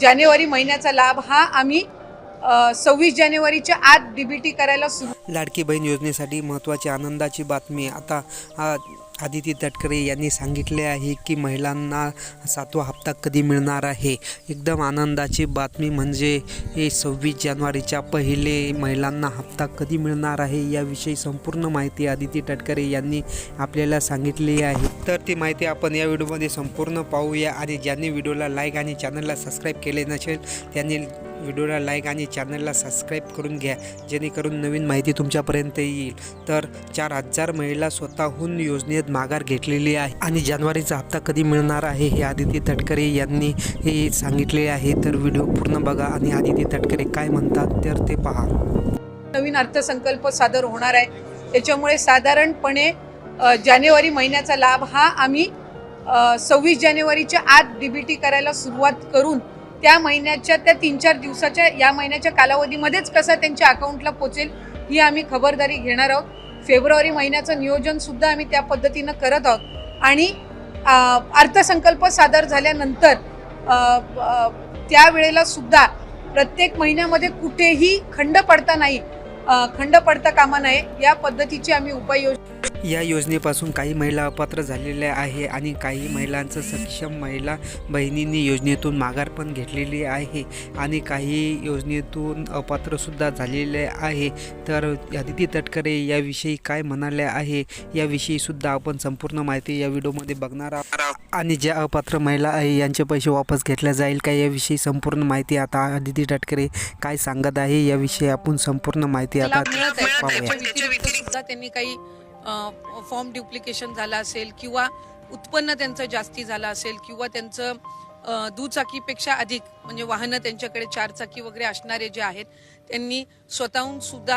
जानेवारी महिन्याचा लाभ हा आम्ही सव्वीस जानेवारीच्या आत डीबीटी करायला सुरू लाडकी बहीण योजनेसाठी महत्त्वाची आनंदाची बातमी. आता आ, आदिती तटकरे यांनी सांगितले आहे की महिलांना सातवा हप्ता कधी मिळणार आहे? एकदम आनंदाची बातमी म्हणजे हे सव्वीस जानेवारीच्या पहिले महिलांना हप्ता कधी मिळणार आहे याविषयी संपूर्ण माहिती आदिती तटकरे यांनी आपल्याला सांगितली आहे. तर ती माहिती आपण या व्हिडिओमध्ये संपूर्ण पाहूया आणि ज्यांनी व्हिडिओला लाईक आणि चॅनलला सबस्क्राईब केले नसेल त्यांनी व्हिडिओला लाईक आणि चॅनलला सबस्क्राईब करून घ्या जेणेकरून नवीन माहिती तुमच्यापर्यंत येईल. तर चार हजार महिला स्वतःहून योजनेत माघार घेतलेली आहे. आणि जानेवारीचा हप्ता कधी मिळणार आहे हे आदिती तटकरे यांनी हे सांगितले आहे. तर व्हिडिओ पूर्ण बघा आणि आदिती तटकरे काय म्हणतात तर ते पहा. नवीन अर्थसंकल्प सादर होणार आहे. त्याच्यामुळे साधारणपणे जानेवारी महिन्याचा लाभ हा आम्ही सव्वीस जानेवारीच्या आत डीबीटी करायला सुरुवात करून त्या महिन्याच्या त्या तीन चार दिवसाच्या या महिन्याच्या कालावधीमध्येच कसा त्यांच्या अकाउंटला पोचेल ही आम्ही खबरदारी घेणार आहोत. फेब्रुवारी महिन्याचं नियोजनसुद्धा आम्ही त्या पद्धतीनं करत आहोत. आणि अर्थसंकल्प सादर झाल्यानंतर त्यावेळेला सुद्धा प्रत्येक महिन्यामध्ये कुठेही खंड पडता नाही खंड पडता कामा नये या पद्धतीची आम्ही उपाययोजना या योजनेपासून काही महिला अपात्र झालेल्या आहे आणि काही महिलांचं सक्षम महिला बहिणींनी योजनेतून माघार पण घेतलेली आहे आणि काही योजनेतून अपात्रसुद्धा झालेले आहे. तर अदिती तटकरे याविषयी काय म्हणाल्या आहे? याविषयी सुद्धा आपण संपूर्ण माहिती या व्हिडिओमध्ये बघणार आहोत. आणि ज्या अपात्र महिला आहे यांचे पैसे वापस घेतल्या जाईल का याविषयी संपूर्ण माहिती आता अदिती तटकरे काय सांगत आहे याविषयी आपण संपूर्ण माहिती आता पाहूया. त्यांनी काही फॉर्म ड्युप्लिकेशन झालं असेल किंवा उत्पन्न त्यांचं जास्ती झालं असेल किंवा त्यांचं दुचाकीपेक्षा अधिक म्हणजे वाहनं त्यांच्याकडे चारचाकी वगैरे असणारे जे आहेत त्यांनी स्वतःहून सुद्धा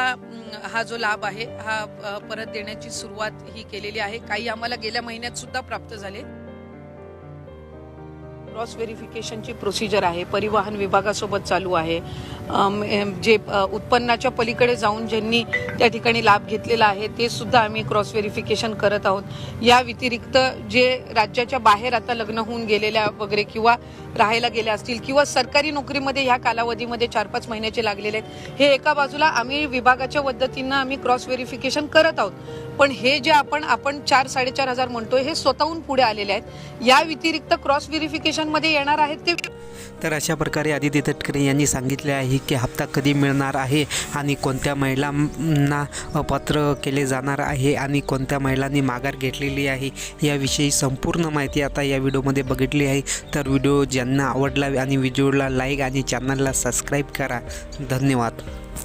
हा जो लाभ आहे हा परत देण्याची सुरुवात ही केलेली आहे. काही आम्हाला गेल्या महिन्यात सुद्धा प्राप्त झाले. क्रॉस व्हेरिफिकेशनची प्रोसिजर आहे परिवहन विभागासोबत चालू आहे. जे उत्पन्नाच्या पलीकडे जाऊन ज्यांनी त्या ठिकाणी लाभ घेतलेला आहे ते सुद्धा आम्ही क्रॉस व्हेरिफिकेशन करत आहोत. या व्यतिरिक्त जे राज्याच्या बाहेर आता लग्न होऊन गेलेल्या वगैरे किंवा राहायला गेल्या असतील किंवा सरकारी नोकरीमध्ये ह्या कालावधीमध्ये चार पाच महिन्याचे लागलेले आहेत हे एका बाजूला आम्ही विभागाच्या पद्धतीनं आम्ही क्रॉस व्हेरिफिकेशन करत आहोत. पण हे जे आपण आपण चार साडेचार हजार म्हणतोय हे स्वतःहून पुढे आलेले आहेत. या व्यतिरिक्त क्रॉस व्हेरिफिकेशनमध्ये येणार आहेत ते तर अशा प्रकारे आदित्य तटकरे यांनी सांगितले आहे की हप्ता कधी मिळणार आहे आणि कोणत्या महिलांना अपात्र केले जाणार आहे आणि कोणत्या महिलांनी माघार घेतलेली आहे याविषयी संपूर्ण माहिती आता या व्हिडिओमध्ये बघितली आहे. तर व्हिडिओ ज्यांना आवडला आणि व्हिडिओला लाईक आणि चॅनलला सबस्क्राईब करा. धन्यवाद.